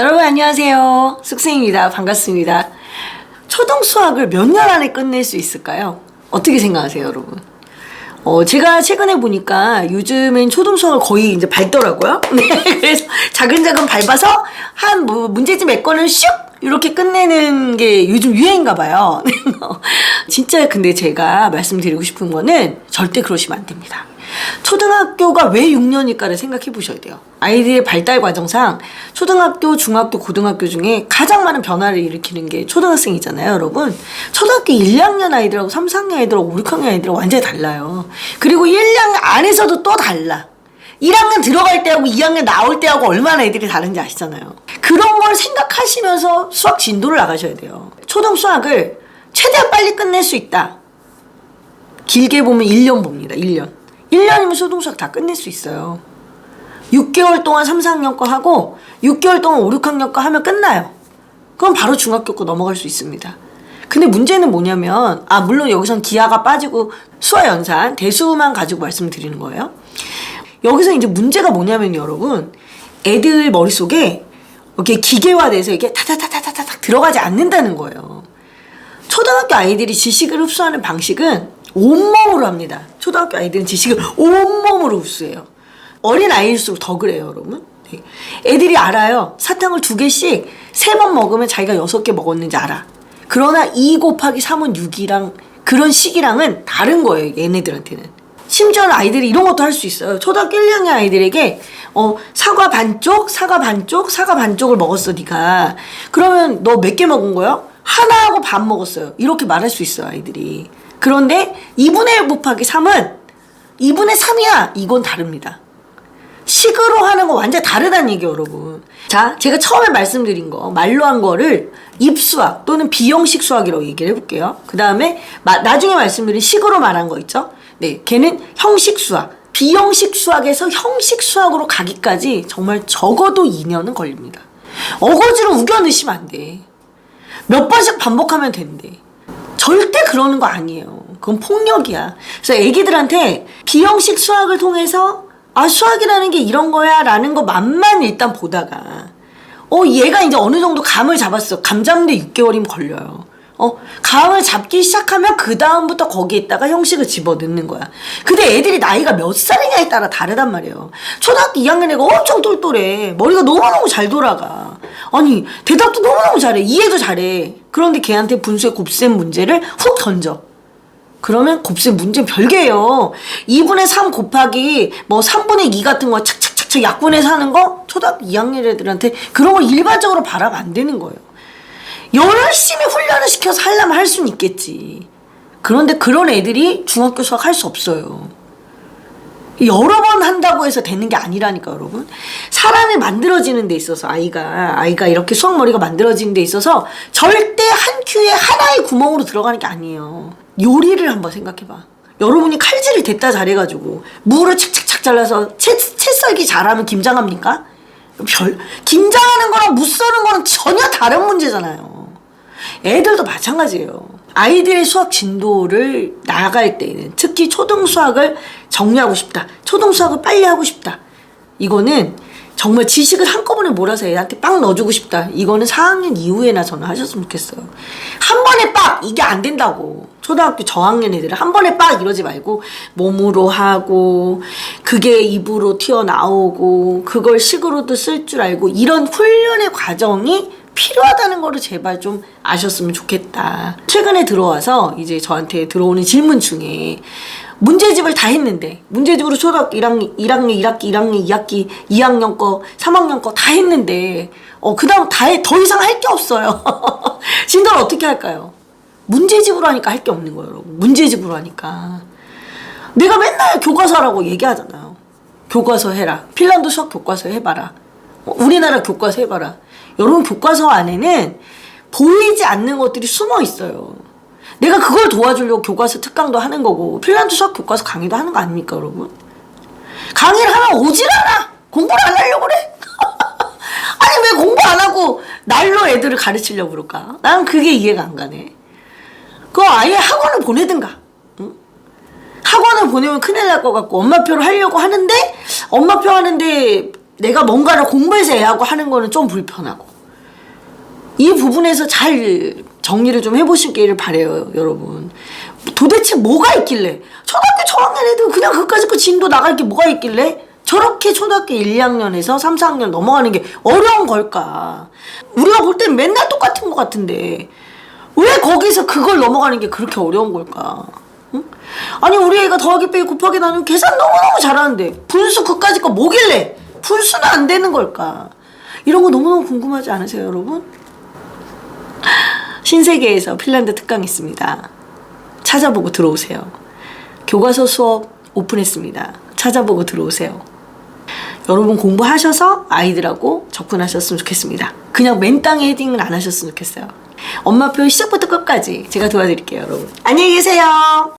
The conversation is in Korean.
여러분 안녕하세요. 숙생입니다. 반갑습니다. 초등 수학을 몇 년 안에 끝낼 수 있을까요? 어떻게 생각하세요, 여러분? 어, 제가 최근에 보니까 요즘엔 초등 수학을 거의 이제 밟더라고요. 네, 그래서 자근자근 밟아서 한 뭐 문제집 몇 건을 슉! 이렇게 끝내는 게 요즘 유행인가 봐요. 진짜 근데 제가 말씀드리고 싶은 거는 절대 그러시면 안 됩니다. 초등학교가 왜 6년일까를 생각해 보셔야 돼요. 아이들의 발달 과정상 초등학교, 중학교, 고등학교 중에 가장 많은 변화를 일으키는 게 초등학생이잖아요, 여러분. 초등학교 1, 2학년 아이들하고 3, 4학년 아이들하고 5, 6학년 아이들하고 완전히 달라요. 그리고 1, 2학년 안에서도 또 달라. 1학년 들어갈 때하고 2학년 나올 때하고 얼마나 애들이 다른지 아시잖아요. 그런 걸 생각하시면서 수학 진도를 나가셔야 돼요. 초등 수학을 최대한 빨리 끝낼 수 있다. 길게 보면 1년 봅니다. 1년. 1년이면 초등 수학 다 끝낼 수 있어요. 6개월 동안 3, 4학년 거 하고 6개월 동안 5, 6학년 거 하면 끝나요. 그럼 바로 중학교 거 넘어갈 수 있습니다. 근데 문제는 뭐냐면 아 물론 여기선 기하가 빠지고 수화 연산 대수만 가지고 말씀드리는 거예요. 여기서 이제 문제가 뭐냐면 여러분 애들 머릿속에 이렇게 기계화돼서 이게 타타타타타타 들어가지 않는다는 거예요. 초등학교 아이들이 지식을 흡수하는 방식은 온몸으로 합니다. 초등학교 아이들은 지식을 온몸으로 흡수해요. 어린 아이일수록 더 그래요, 여러분. 네. 애들이 알아요. 사탕을 두 개씩 세 번 먹으면 자기가 여섯 개 먹었는지 알아. 그러나 2 곱하기 3은 6이랑 그런 식이랑은 다른 거예요, 얘네들한테는. 심지어는 아이들이 이런 것도 할 수 있어요. 초등학교 1, 2학년 아이들에게 어 사과 반쪽, 사과 반쪽, 사과 반쪽을 먹었어, 네가. 그러면 너 몇 개 먹은 거야? 하나하고 반 먹었어요. 이렇게 말할 수 있어요, 아이들이. 그런데 2분의 1 곱하기 3은 2분의 3이야. 이건 다릅니다. 식으로 하는 거 완전 다르다는 얘기예요, 여러분. 자, 제가 처음에 말씀드린 거, 말로 한 거를 입수학 또는 비형식 수학이라고 얘기를 해볼게요. 그 다음에 나중에 말씀드린 식으로 말한 거 있죠? 네, 걔는 형식 수학. 비형식 수학에서 형식 수학으로 가기까지 정말 적어도 2년은 걸립니다. 어거지로 우겨 넣으시면 안 돼. 몇 번씩 반복하면 된대. 절대 그러는 거 아니에요. 그건 폭력이야. 그래서 애기들한테 비형식 수학을 통해서 아 수학이라는 게 이런 거야 라는 거 맛만 일단 보다가 어 얘가 이제 어느 정도 감을 잡았어. 감 잡는데 6개월이면 걸려요. 어 감을 잡기 시작하면 그 다음부터 거기에다가 형식을 집어넣는 거야. 근데 애들이 나이가 몇 살이냐에 따라 다르단 말이에요. 초등학교 2학년 애가 엄청 똘똘해. 머리가 너무너무 잘 돌아가. 아니 대답도 너무너무 잘해. 이해도 잘해. 그런데 걔한테 분수의 곱셈 문제를 훅 던져. 그러면 곱셈 문제 별개예요. 2분의 3 곱하기 뭐 3분의 2 같은 거 착착착착 약분해서 하는 거 초등학교 2학년 애들한테 그런 걸 일반적으로 바라면 안 되는 거예요. 열심히 훈련을 시켜서 하려면 할 수는 있겠지. 그런데 그런 애들이 중학교 수학 할 수 없어요. 여러 번 한다고 해서 되는 게 아니라니까 여러분. 사람이 만들어지는 데 있어서 아이가 아이가 이렇게 수학 머리가 만들어지는 데 있어서 절대 한 큐에 하나의 구멍으로 들어가는 게 아니에요. 요리를 한번 생각해봐. 여러분이 칼질을 됐다 잘해가지고 무를 착착착 잘라서 채, 채 썰기 잘하면 김장합니까? 별 김장하는 거랑 무 써는 거는 전혀 다른 문제잖아요. 애들도 마찬가지예요 아이들의 수학 진도를 나아갈 때에는 특히 초등 수학을 정리하고 싶다. 초등 수학을 빨리 하고 싶다. 이거는 정말 지식을 한꺼번에 몰아서 애한테 빡 넣어주고 싶다. 이거는 4학년 이후에나 저는 하셨으면 좋겠어요. 한 번에 빡! 이게 안 된다고. 초등학교 저학년 애들은 한 번에 빡! 이러지 말고 몸으로 하고 그게 입으로 튀어나오고 그걸 식으로도 쓸 줄 알고 이런 훈련의 과정이 필요하다는 거를 제발 좀 아셨으면 좋겠다. 최근에 들어와서 이제 저한테 들어오는 질문 중에 문제집을 다 했는데 문제집으로 초등학교 1학년, 1학년, 1학기, 1학년, 2학기, 2학년 거, 3학년 거 다 했는데 어 그다음 다해더 이상 할 게 없어요. 진도를 어떻게 할까요? 문제집으로 하니까 할 게 없는 거예요, 여러분. 문제집으로 하니까 내가 맨날 교과서라고 얘기하잖아요. 교과서 해라. 핀란드 수학 교과서 해봐라. 어, 우리나라 교과서 해봐라. 여러분 교과서 안에는 보이지 않는 것들이 숨어 있어요. 내가 그걸 도와주려고 교과서 특강도 하는 거고 핀란드 수학 교과서 강의도 하는 거 아닙니까 여러분? 강의를 하면 오질 않아. 공부를 안 하려고 그래. 아니 왜 공부 안 하고 날로 애들을 가르치려고 그럴까? 나는 그게 이해가 안 가네. 그거 아예 학원을 보내든가. 응? 학원을 보내면 큰일 날 것 같고 엄마표를 하려고 하는데 엄마표 하는데 내가 뭔가를 공부해서 애하고 하는 거는 좀 불편하고 이 부분에서 잘 정리를 좀 해보시기를 바래요, 여러분. 도대체 뭐가 있길래 초등학교 저학년 애들 그냥 그까짓 거 진도 나갈 게 뭐가 있길래 저렇게 초등학교 1, 2학년에서 3, 4학년 넘어가는 게 어려운 걸까? 우리가 볼 땐 맨날 똑같은 것 같은데 왜 거기서 그걸 넘어가는 게 그렇게 어려운 걸까? 응? 아니 우리 애가 더하기 빼기 곱하기 나누기 계산 너무너무 잘하는데 분수 그까짓 거 뭐길래 분수는 안 되는 걸까? 이런 거 너무너무 궁금하지 않으세요 여러분? 신세계에서 핀란드 특강 있습니다. 찾아보고 들어오세요. 교과서 수업 오픈했습니다. 찾아보고 들어오세요. 여러분 공부하셔서 아이들하고 접근하셨으면 좋겠습니다. 그냥 맨땅에 헤딩을 안 하셨으면 좋겠어요. 엄마표 시작부터 끝까지 제가 도와드릴게요, 여러분. 안녕히 계세요.